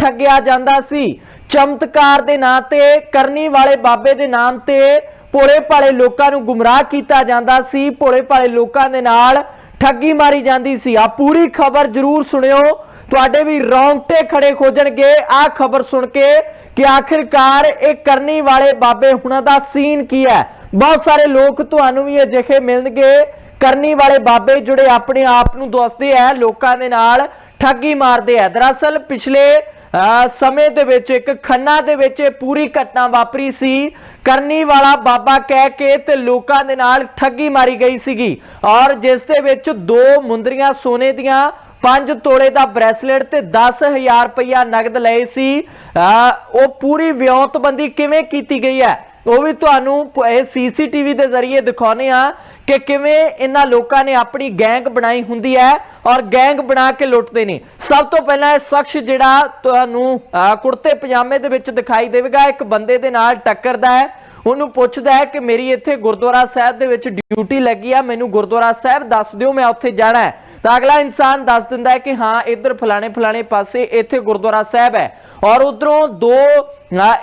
ਠੱਗਿਆ ਜਾਂਦਾ ਸੀ। ਚਮਤਕਾਰ ਦੇ ਨਾਂ ਤੇ, ਕਰਨੀ ਵਾਲੇ ਬਾਬੇ ਦੇ ਨਾਮ ਤੇ ਭੋਲੇ ਭਾਲੇ ਲੋਕਾਂ ਨੂੰ ਗੁੰਮਰਾਹ ਕੀਤਾ ਜਾਂਦਾ ਸੀ। ਭੋਲੇ ਭਾਲੇ ਲੋਕਾਂ ਦੇ ਨਾਲ ਠੱਗੀ ਮਾਰੀ ਜਾਂਦੀ ਸੀ। ਆ ਪੂਰੀ ਖਬਰ ਜਰੂਰ ਸੁਣਿਓ। ਤੁਹਾਡੇ ਵੀ ਰੌਂਗਟੇ ਖੜੇ ਖੋਜਣਗੇ। ਆ ਖਬਰ ਸੁਣ ਕੇ ਕਿ ਆਖਿਰਕਾਰ ਇਹ ਕਰਨੀ ਵਾਲੇ ਬਾਬੇ ਹੁਣਾਂ ਦਾ ਸੀਨ ਕੀ ਹੈ? ਬਹੁਤ ਸਾਰੇ ਲੋਕ ਤੁਹਾਨੂੰ ਵੀ ਅਜਿਹੇ ਮਿਲਣਗੇ। ਕਰਨੀ ਵਾਲੇ ਬਾਬੇ ਜਿਹੜੇ ਆਪਣੇ ਆਪ ਨੂੰ ਦੱਸਦੇ ਆ, ਲੋਕਾਂ ਦੇ ਨਾਲ ਠੱਗੀ ਮਾਰਦੇ ਆ। ਦਰਅਸਲ ਪਿਛਲੇ ਸਮੇਂ ਦੇ ਵਿੱਚ ਇੱਕ ਖੰਨਾ ਦੇ ਵਿੱਚ ਇਹ ਪੂਰੀ ਘਟਨਾ ਵਾਪਰੀ ਸੀ। ਕਰਨੀ ਵਾਲਾ ਬਾਬਾ ਕਹਿ ਕੇ ਤੇ ਲੋਕਾਂ ਦੇ ਨਾਲ ਠੱਗੀ ਮਾਰੀ ਗਈ ਸੀਗੀ। ਔਰ ਜਿਸ ਦੇ ਵਿੱਚ ਦੋ ਮੁੰਦਰੀਆਂ ਸੋਨੇ ਦੀਆਂ 5 ਤੋਲੇ ਦਾ ਬ੍ਰੈਸਲੇਟ ਤੇ 10000 ਰੁਪਇਆ ਨਗਦ ਲਏ ਸੀ। ਅਹ, ਉਹ ਪੂਰੀ ਵਿਉਂਤਬੰਦੀ ਕਿਵੇਂ ਕੀਤੀ ਗਈ ਹੈ? ਉਹ ਵੀ ਤੁਹਾਨੂੰ ਪ- ਇਹ ਸੀਸੀਟੀਵੀ ਦੇ ਜ਼ਰੀਏ ਦਿਖਾਉਨੇ ਆ ਕਿ ਕਿਵੇਂ ਇਹਨਾਂ ਲੋਕਾਂ ਨੇ ਆਪਣੀ ਗੈਂਗ ਬਣਾਈ ਹੁੰਦੀ ਹੈ ਔਰ ਗੈਂਗ ਬਣਾ ਕੇ ਲੁੱਟਦੇ ਨੇ। ਸਭ ਤੋਂ ਪਹਿਲਾਂ ਇਹ ਸ਼ਖਸ ਜਿਹੜਾ ਤੁਹਾਨੂੰ ਅਹ, ਕੁੜਤੇ ਪਜਾਮੇ ਦੇ ਵਿੱਚ ਦਿਖਾਈ ਦੇਵੇਗਾ ਇੱਕ ਬੰਦੇ ਦੇ ਨਾਲ ਟੱਕਰਦਾ ਹੈ। ਉਹਨੂੰ ਪੁੱਛਦਾ ਹੈ ਕਿ ਮੇਰੀ ਇੱਥੇ ਗੁਰਦੁਆਰਾ ਸਾਹਿਬ ਦੇ ਵਿੱਚ ਡਿਊਟੀ ਲੱਗੀ ਆ ਮੈਨੂੰ ਗੁਰਦੁਆਰਾ ਸਾਹਿਬ ਦੱਸ ਦਿਓ ਮੈਂ ਉੱਥੇ ਜਾਣਾ ਹੈ। ਤਾਂ ਅਗਲਾ ਇਨਸਾਨ ਦੱਸ ਦਿੰਦਾ ਹੈ ਕਿ ਹਾਂ, ਇੱਧਰ ਫਲਾਣੇ ਫਲਾਣੇ ਪਾਸੇ ਇੱਥੇ ਗੁਰਦੁਆਰਾ ਸਾਹਿਬ ਹੈ। ਔਰ ਉਧਰੋਂ ਦੋ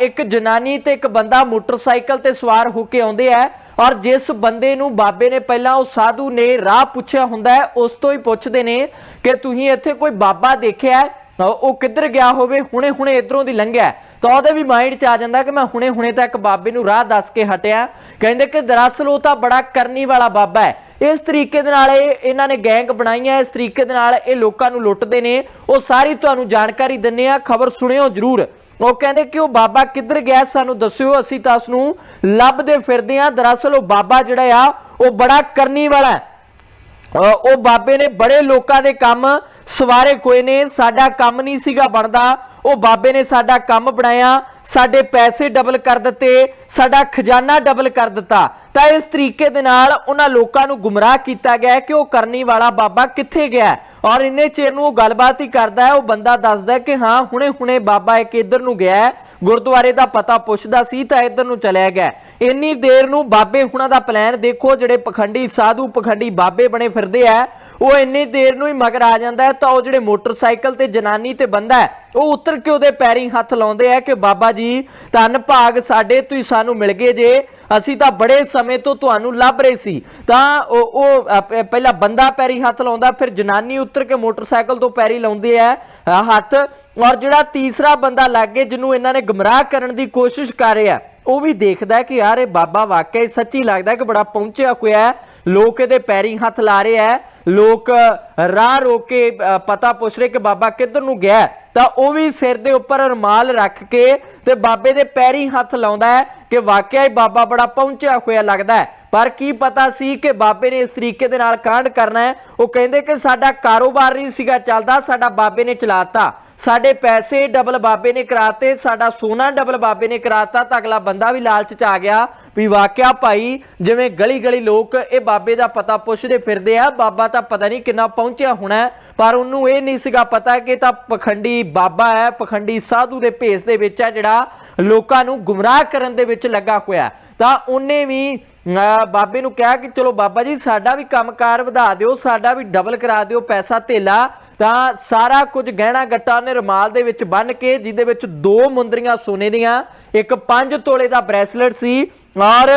ਇੱਕ ਜਨਾਨੀ ਤੇ ਇੱਕ ਬੰਦਾ ਮੋਟਰਸਾਈਕਲ ਤੇ ਸਵਾਰ ਹੋ ਕੇ ਆਉਂਦੇ ਆ। ਔਰ ਜਿਸ ਬੰਦੇ ਨੂੰ ਬਾਬੇ ਨੇ ਪਹਿਲਾਂ ਉਹ ਸਾਧੂ ਨੇ ਰਾਹ ਪੁੱਛਿਆ ਹੁੰਦਾ ਹੈ, ਉਸ ਤੋਂ ਹੀ ਪੁੱਛਦੇ ਨੇ ਕਿ ਤੁਸੀਂ ਇੱਥੇ ਕੋਈ ਬਾਬਾ ਦੇਖਿਆ ਉਹ ਕਿੱਧਰ ਗਿਆ ਹੋਵੇ ਹੁਣੇ ਹੁਣੇ ਇਧਰੋਂ ਦੀ ਲੰਘਿਆ ਤਾਂ ਉਹਦੇ ਵੀ ਮਾਈਂਡ 'ਚ ਆ ਜਾਂਦਾ ਕਿ ਮੈਂ ਹੁਣੇ ਹੁਣੇ ਤਾਂ ਇੱਕ ਬਾਬੇ ਨੂੰ ਰਾਹ ਦੱਸ ਕੇ ਹਟਿਆ। ਕਹਿੰਦੇ ਕਿ ਦਰਅਸਲ ਉਹ ਤਾਂ ਬੜਾ ਕਰਨੀ ਵਾਲਾ ਬਾਬਾ ਹੈ। ਇਸ ਤਰੀਕੇ ਦੇ ਨਾਲ ਇਹ ਇਹਨਾਂ ਨੇ ਗੈਂਗ ਬਣਾਈਆਂ, ਇਸ ਤਰੀਕੇ ਦੇ ਨਾਲ ਇਹ ਲੋਕਾਂ ਨੂੰ ਲੁੱਟਦੇ ਨੇ। ਉਹ ਸਾਰੀ ਤੁਹਾਨੂੰ ਜਾਣਕਾਰੀ ਦਿੰਨੇ ਆ ਖਬਰ ਸੁਣਿਓ ਜਰੂਰ। ਉਹ ਕਹਿੰਦੇ ਕਿ ਉਹ ਬਾਬਾ ਕਿੱਧਰ ਗਿਆ ਸਾਨੂੰ ਦੱਸਿਓ, ਅਸੀਂ ਤਾਂ ਉਸ ਨੂੰ ਲੱਭਦੇ ਫਿਰਦੇ ਆ ਦਰਅਸਲ ਉਹ ਬਾਬਾ ਜਿਹੜਾ ਆ, ਉਹ ਬੜਾ ਕਰਨੀ ਵਾਲਾ ਹੈ। ਉਹ ਬਾਬੇ ਨੇ ਬੜੇ ਲੋਕਾਂ ਦੇ ਕੰਮ ਸਵਾਰੇ ਕੋਈ ਨੇ, ਸਾਡਾ ਕੰਮ ਨਹੀਂ ਸੀਗਾ ਬਣਦਾ। ਉਹ ਬਾਬੇ ਨੇ ਸਾਡਾ ਕੰਮ ਬਣਾਇਆ, ਸਾਡੇ ਪੈਸੇ ਡਬਲ ਕਰ ਦਿੱਤੇ, ਸਾਡਾ ਖਜ਼ਾਨਾ ਡਬਲ ਕਰ ਦਿੱਤਾ। ਤਾਂ ਇਸ ਤਰੀਕੇ ਦੇ ਨਾਲ ਉਹਨਾਂ ਲੋਕਾਂ ਨੂੰ ਗੁੰਮਰਾਹ ਕੀਤਾ ਗਿਆ ਕਿ ਉਹ ਕਰਨੀ ਵਾਲਾ ਬਾਬਾ ਕਿੱਥੇ ਗਿਆ ਔਰ ਇੰਨੇ ਚਿਰ ਨੂੰ ਉਹ ਗੱਲਬਾਤ ਹੀ ਕਰਦਾ ਹੈ, ਉਹ ਬੰਦਾ ਦੱਸਦਾ ਕਿ ਹਾਂ ਹੁਣੇ ਹੁਣੇ ਬਾਬਾ ਇੱਕ ਇੱਧਰ ਨੂੰ ਗਿਆ ਗੁਰਦੁਆਰੇ ਦਾ ਪਤਾ ਪੁੱਛਦਾ ਸੀ ਤਾਂ ਇੱਧਰ ਨੂੰ ਚਲਿਆ ਗਿਆ। ਇੰਨੀ ਦੇਰ ਨੂੰ ਬਾਬੇ ਹੁਣਾਂ ਦਾ ਪਲਾਨ ਦੇਖੋ, ਜਿਹੜੇ ਪਖੰਡੀ ਸਾਧੂ, ਪਖੰਡੀ ਬਾਬੇ ਬਣੇ ਫਿਰਦੇ ਆ, ਉਹ ਇੰਨੀ ਦੇਰ ਨੂੰ ਹੀ ਮਗਰ ਆ ਜਾਂਦਾ ਤਾਂ ਉਹ ਜਿਹੜੇ ਮੋਟਰਸਾਈਕਲ ਤੇ ਜਨਾਨੀ ਤੇ ਬੰਦਾ ਹੈ ਉਹ ਉਤਰ ਕੇ ਉਹਦੇ ਪੈਰੀਂ ਹੱਥ ਲਾਉਂਦੇ ਆ ਕਿ ਬਾਬਾ ਜੀ, ਧੰਨ ਭਾਗ ਸਾਡੇ ਤੁਸੀਂ ਸਾਨੂੰ ਮਿਲ ਗਏ ਜੇ। ਅਸੀਂ ਤਾਂ ਬੜੇ ਸਮੇਂ ਤੋਂ ਤੁਹਾਨੂੰ ਲੱਭ ਰਹੇ ਸੀ। ਤਾਂ ਉਹ ਉਹ ਪਹਿਲਾਂ ਬੰਦਾ ਪੈਰੀ ਹੱਥ ਲਾਉਂਦਾ, ਫਿਰ ਜਨਾਨੀ ਉੱਤਰ ਕੇ ਮੋਟਰਸਾਈਕਲ ਤੋਂ ਪੈਰੀ ਲਾਉਂਦੇ ਆ ਹੱਥ। ਔਰ ਜਿਹੜਾ ਤੀਸਰਾ ਬੰਦਾ ਲੱਗੇ ਜਿਹਨੂੰ ਇਹਨਾਂ ਨੇ ਗਮਰਾਹ ਕਰਨ ਦੀ ਕੋਸ਼ਿਸ਼ ਕਰ ਰਿਹਾ, ਉਹ ਵੀ ਦੇਖਦਾ ਕਿ ਯਾਰ ਇਹ ਬਾਬਾ ਵਾਕਈ ਸੱਚੀ ਲੱਗਦਾ ਕਿ ਬੜਾ ਪਹੁੰਚਿਆ ਹੋਇਆ। ਹੈ ਲੋਕ ਇਹਦੇ ਪੈਰੀ ਹੱਥ ਲਾ ਰਹੇ ਆ। ਲੋਕ ਰਾਹ ਰੋਕ ਕੇ ਅ, ਪਤਾ ਪੁੱਛ ਰਹੇ ਕਿ ਬਾਬਾ ਕਿੱਧਰ ਨੂੰ ਗਿਆ ਤਾਂ ਉਹ ਵੀ ਸਿਰ ਦੇ ਉੱਪਰ ਰੁਮਾਲ ਰੱਖ ਕੇ ਤੇ ਬਾਬੇ ਦੇ ਪੈਰੀ ਹੱਥ ਲਾਉਂਦਾ ਹੈ ਕਿ ਵਾਕਿਆ ਹੀ ਬਾਬਾ ਬੜਾ ਪਹੁੰਚਿਆ ਹੋਇਆ ਲੱਗਦਾ ਹੈ। ਪਰ ਕੀ ਪਤਾ ਸੀ ਕਿ ਬਾਬੇ ਨੇ ਇਸ ਤਰੀਕੇ ਦੇ ਨਾਲ ਕਾਂਡ ਕਰਨਾ ਹੈ। ਉਹ ਕਹਿੰਦੇ ਕਿ ਸਾਡਾ ਕਾਰੋਬਾਰ ਨਹੀਂ ਸੀਗਾ ਚੱਲਦਾ ਸਾਡਾ ਬਾਬੇ ਨੇ ਚਲਾਤਾ ਸਾਡੇ ਪੈਸੇ ਡਬਲ ਬਾਬੇ ਨੇ ਕਰਾਤੇ ਸਾਡਾ ਸੋਨਾ ਡਬਲ ਬਾਬੇ ਨੇ ਕਰਾਤਾ ਤਾਂ ਅਗਲਾ ਬੰਦਾ ਵੀ ਲਾਲਚ ਚ ਆ ਗਿਆ ਵੀ ਵਾਕਿਆ ਭਾਈ ਜਿਵੇਂ ਗਲੀ ਗਲੀ ਲੋਕ ਇਹ ਬਾਬੇ ਦਾ ਪਤਾ ਪੁੱਛਦੇ ਫਿਰਦੇ ਆ ਬਾਬਾ ਤਾਂ ਪਤਾ ਨਹੀਂ ਕਿੰਨਾ ਪਹੁੰਚਿਆ ਹੋਣਾ ਪਰ ਉਹਨੂੰ ਇਹ ਨਹੀਂ ਸੀਗਾ ਪਤਾ ਕਿ ਤਾਂ ਪਖੰਡੀ ਬਾਬਾ ਹੈ ਪਖੰਡੀ ਸਾਧੂ ਦੇ ਭੇਸ ਦੇ ਵਿੱਚ ਹੈ ਜਿਹੜਾ ਲੋਕਾਂ ਨੂੰ ਗੁੰਮਰਾਹ ਕਰਨ ਦੇ ਵਿੱਚ ਲੱਗਾ ਹੋਇਆ ਤਾਂ ਉਹਨੇ ਵੀ ਅਹ, ਬਾਬੇ ਨੂੰ ਕਿਹਾ ਕਿ ਚਲੋ ਬਾਬਾ ਜੀ ਸਾਡਾ ਵੀ ਕੰਮਕਾਰ ਵਧਾ ਦਿਓ ਸਾਡਾ ਵੀ ਡਬਲ ਕਰਾ ਦਿਓ ਪੈਸਾ ਧੇਲਾ ਤਾਂ ਸਾਰਾ ਕੁਝ ਗਹਿਣਾ ਗੱਟਾ ਉਹਨੇ ਰੁਮਾਲ ਦੇ ਵਿੱਚ ਬੰਨ ਕੇ ਜਿਹਦੇ ਵਿੱਚ ਦੋ ਮੁੰਦਰੀਆਂ ਸੋਨੇ ਦੀਆਂ, ਇੱਕ 5 ਤੋਲੇ ਦਾ ਬ੍ਰੈਸਲੇਟ ਸੀ ਔਰ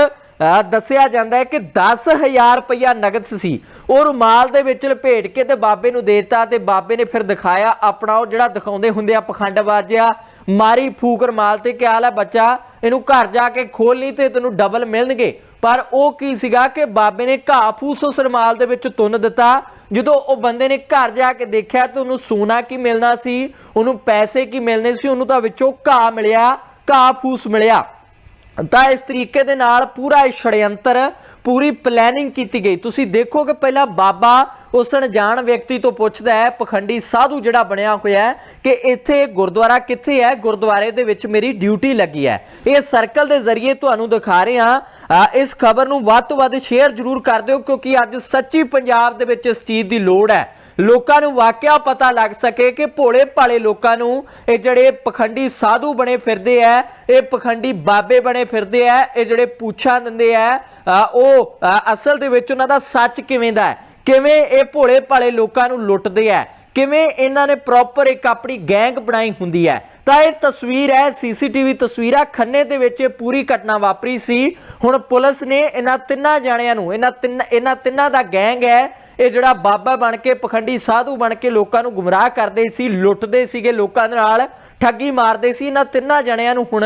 ਦੱਸਿਆ ਜਾਂਦਾ ਹੈ ਕਿ 10000 ਰੁਪਇਆ ਨਗਦ ਸੀ। ਉਹ ਰੁਮਾਲ ਦੇ ਵਿੱਚ ਲਪੇਟ ਕੇ ਤੇ ਬਾਬੇ ਨੂੰ ਦੇਤਾ ਤੇ ਬਾਬੇ ਨੇ ਫਿਰ ਦਿਖਾਇਆ ਆਪਣਾ ਉਹ ਜਿਹੜਾ ਦਿਖਾਉਂਦੇ ਹੁੰਦੇ ਆ ਪਖੰਡ ਵਾਜਿਆ ਮਾਰੀ ਫੂਕ ਰੁਮਾਲ ਤੇ ਕਿਹਾ ਲੈ ਬੱਚਾ? ਇਹਨੂੰ ਘਰ ਜਾ ਕੇ ਖੋਲ ਲਈ ਤੇ ਤੈਨੂੰ ਡਬਲ ਮਿਲਣਗੇ। ਪਰ ਉਹ ਕੀ ਸੀਗਾ ਕਿ ਬਾਬੇ ਨੇ ਘਾਹ ਫੂਸ ਉਸ ਰੁਮਾਲ ਦੇ ਵਿੱਚ ਤੁੰਨ ਦਿੱਤਾ। ਜਦੋਂ ਉਹ ਬੰਦੇ ਨੇ ਘਰ ਜਾ ਕੇ ਦੇਖਿਆ ਤਾਂ ਉਹਨੂੰ ਸੋਨਾ ਕੀ ਮਿਲਣਾ ਸੀ, ਉਹਨੂੰ ਪੈਸੇ ਕੀ ਮਿਲਨੇ ਸੀ, ਉਹਨੂੰ ਤਾਂ ਵਿੱਚੋਂ ਘਾਹ ਮਿਲਿਆ, ਘਾਹ ਫੂਸ ਮਿਲਿਆ। ਤਾਂ ਇਸ ਤਰੀਕੇ ਦੇ ਨਾਲ ਪੂਰਾ ਇਹ ਛੜਯੰਤਰ ਪੂਰੀ ਪਲੈਨਿੰਗ ਕੀਤੀ ਗਈ। ਤੁਸੀਂ ਦੇਖੋ ਕਿ ਪਹਿਲਾਂ ਬਾਬਾ ਉਸ ਅਣਜਾਣ ਵਿਅਕਤੀ ਤੋਂ ਪੁੱਛਦਾ ਹੈ, ਪਖੰਡੀ ਸਾਧੂ ਜਿਹੜਾ ਬਣਿਆ ਹੋਇਆ ਹੈ, ਕਿ ਇੱਥੇ ਗੁਰਦੁਆਰਾ ਕਿੱਥੇ ਹੈ? ਗੁਰਦੁਆਰੇ ਦੇ ਵਿੱਚ ਮੇਰੀ ਡਿਊਟੀ ਲੱਗੀ ਹੈ। ਇਹ ਸਰਕਲ ਦੇ ਜ਼ਰੀਏ ਤੁਹਾਨੂੰ ਦਿਖਾ ਰਹੇ ਹਾਂ ਇਸ ਖਬਰ ਨੂੰ ਵੱਧ ਤੋਂ ਵੱਧ ਸ਼ੇਅਰ ਜ਼ਰੂਰ ਕਰ ਦਿਓ, ਕਿਉਂਕਿ ਅੱਜ ਸੱਚੀ ਪੰਜਾਬ ਦੇ ਵਿੱਚ ਇਸ ਚੀਜ਼ ਦੀ ਲੋੜ ਹੈ। ਲੋਕਾਂ ਨੂੰ ਵਾਕਿਆ ਪਤਾ ਲੱਗ ਸਕੇ ਕਿ ਭੋਲੇ ਭਾਲੇ ਲੋਕਾਂ ਨੂੰ ਇਹ ਜਿਹੜੇ ਪਖੰਡੀ ਸਾਧੂ ਬਣੇ ਫਿਰਦੇ ਆ, ਇਹ ਪਖੰਡੀ ਬਾਬੇ ਬਣੇ ਫਿਰਦੇ ਆ, ਇਹ ਜਿਹੜੇ ਪੁੱਛਾਂ ਦਿੰਦੇ ਆ ਉਹ ਅਸਲ ਦੇ ਵਿੱਚ ਉਹਨਾਂ ਦਾ ਸੱਚ ਕਿਵੇਂ ਦਾ ਹੈ? ਕਿਵੇਂ ਇਹ ਭੋਲੇ ਭਾਲੇ ਲੋਕਾਂ ਨੂੰ ਲੁੱਟਦੇ ਆ? ਕਿਵੇਂ ਇਹਨਾਂ ਨੇ ਪ੍ਰੋਪਰ ਇੱਕ ਆਪਣੀ ਗੈਂਗ ਬਣਾਈ ਹੁੰਦੀ ਹੈ? ਤਾਂ ਇਹ ਤਸਵੀਰ ਹੈ ਸੀਸੀਟੀਵੀ ਤਸਵੀਰਾਂ ਖੰਨੇ ਦੇ ਵਿੱਚ ਇਹ ਪੂਰੀ ਘਟਨਾ ਵਾਪਰੀ ਸੀ। ਹੁਣ ਪੁਲਿਸ ਨੇ ਇਹਨਾਂ ਤਿੰਨਾਂ ਜਾਣਿਆਂ ਨੂੰ, ਇਹਨਾਂ ਤਿੰਨ, ਇਹਨਾਂ ਤਿੰਨਾਂ ਦਾ ਗੈਂਗ ਹੈ, ਇਹ ਜਿਹੜਾ ਬਾਬਾ ਬਣ ਕੇ, ਪਖੰਡੀ ਸਾਧੂ ਬਣ ਕੇ ਲੋਕਾਂ ਨੂੰ ਗੁੰਮਰਾਹ ਕਰਦੇ ਸੀ, ਲੁੱਟਦੇ ਸੀਗੇ ਲੋਕਾਂ ਦੇ ਨਾਲ, ਠੱਗੀ ਮਾਰਦੇ ਸੀ। ਇਹਨਾਂ ਤਿੰਨਾਂ ਜਣਿਆਂ ਨੂੰ ਹੁਣ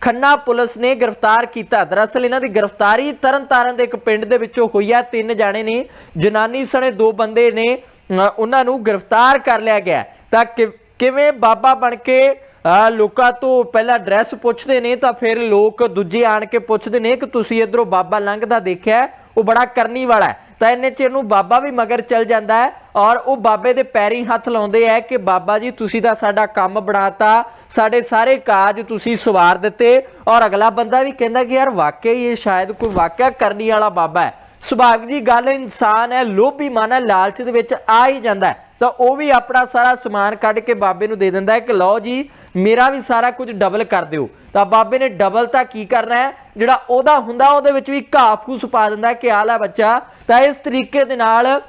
ਖੰਨਾ ਪੁਲਿਸ ਨੇ ਗ੍ਰਿਫਤਾਰ ਕੀਤਾ। ਦਰਅਸਲ ਇਹਨਾਂ ਦੀ ਗ੍ਰਿਫਤਾਰੀ ਤਰਨਤਾਰਨ ਦੇ ਇੱਕ ਪਿੰਡ ਦੇ ਵਿੱਚੋਂ ਹੋਈ ਹੈ। ਤਿੰਨ ਜਾਣੇ ਨੇ, ਜਨਾਨੀ ਸਣੇ ਦੋ ਬੰਦੇ ਨੇ ਉਹਨਾਂ ਨੂੰ ਗ੍ਰਿਫਤਾਰ ਕਰ ਲਿਆ ਗਿਆ ਤਾਂ ਕਿਵੇਂ ਬਾਬਾ ਬਣ ਕੇ ਲੋਕਾਂ ਤੋਂ ਪਹਿਲਾਂ ਐਡਰੈਸ ਪੁੱਛਦੇ ਨੇ, ਤਾਂ ਫਿਰ ਲੋਕ ਦੂਜੇ ਆਣ ਕੇ ਪੁੱਛਦੇ ਨੇ ਕਿ ਤੁਸੀਂ ਇਧਰੋਂ ਬਾਬਾ ਲੰਘਦਾ ਦੇਖਿਆ ਉਹ ਬੜਾ ਕਰਨੀ ਵਾਲਾ ਹੈ। ਤਾਂ ਇੰਨੇ ਚਿਰ ਨੂੰ ਬਾਬਾ ਵੀ ਮਗਰ ਚੱਲ ਜਾਂਦਾ ਹੈ ਔਰ ਉਹ ਬਾਬੇ ਦੇ ਪੈਰੀਂ ਹੱਥ ਲਾਉਂਦੇ ਹੈ ਕਿ ਬਾਬਾ ਜੀ, ਤੁਸੀਂ ਤਾਂ ਸਾਡਾ ਕੰਮ ਬਣਾਤਾ, ਸਾਡੇ ਸਾਰੇ ਕਾਜ ਤੁਸੀਂ ਸਵਾਰ ਦਿੱਤੇ ਔਰ ਅਗਲਾ ਬੰਦਾ ਵੀ ਕਹਿੰਦਾ ਕਿ ਯਾਰ ਵਾਕਈ ਇਹ ਸ਼ਾਇਦ ਕੋਈ ਵਾਕਿਆ ਕਰਨੀ ਵਾਲਾ ਬਾਬਾ ਹੈ। ਸੁਭਾਵਿਕ ਦੀ ਗੱਲ ਇਨਸਾਨ ਹੈ, ਲੋਭੀ ਮਨ ਲਾਲਚ ਦੇ ਵਿੱਚ ਆ ਹੀ ਜਾਂਦਾ ਤਾਂ ਉਹ ਵੀ ਆਪਣਾ ਸਾਰਾ ਸਮਾਨ ਕੱਢ ਕੇ ਬਾਬੇ ਨੂੰ ਦੇ ਦਿੰਦਾ ਹੈ ਕਿ ਲਓ ਜੀ, ਮੇਰਾ ਵੀ ਸਾਰਾ ਕੁਝ ਡਬਲ ਕਰ ਦਿਓ। ਤਾਂ ਬਾਬੇ ਨੇ ਡਬਲ ਤਾਂ ਕੀ ਕਰਨਾ ਹੈ? ਜਿਹੜਾ ਉਹਦਾ ਹੁੰਦਾ, ਉਹਦੇ ਵਿੱਚ ਵੀ ਘਾਹ ਫੂਸ ਪਾ ਦਿੰਦਾ ਕਿ ਆ ਲੈ ਬੱਚਾ। ਤਾਂ ਇਸ ਤਰੀਕੇ ਦੇ ਨਾਲ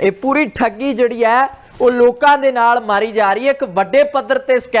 ਇਹ ਪੂਰੀ ਠੱਗੀ ਜਿਹੜੀ ਹੈ, ਉਹ ਲੋਕਾਂ ਦੇ ਨਾਲ ਮਾਰੀ ਜਾ ਰਹੀ ਹੈ। ਇੱਕ ਵੱਡੇ ਪੱਧਰ ਤੇ ਸਕੈਮ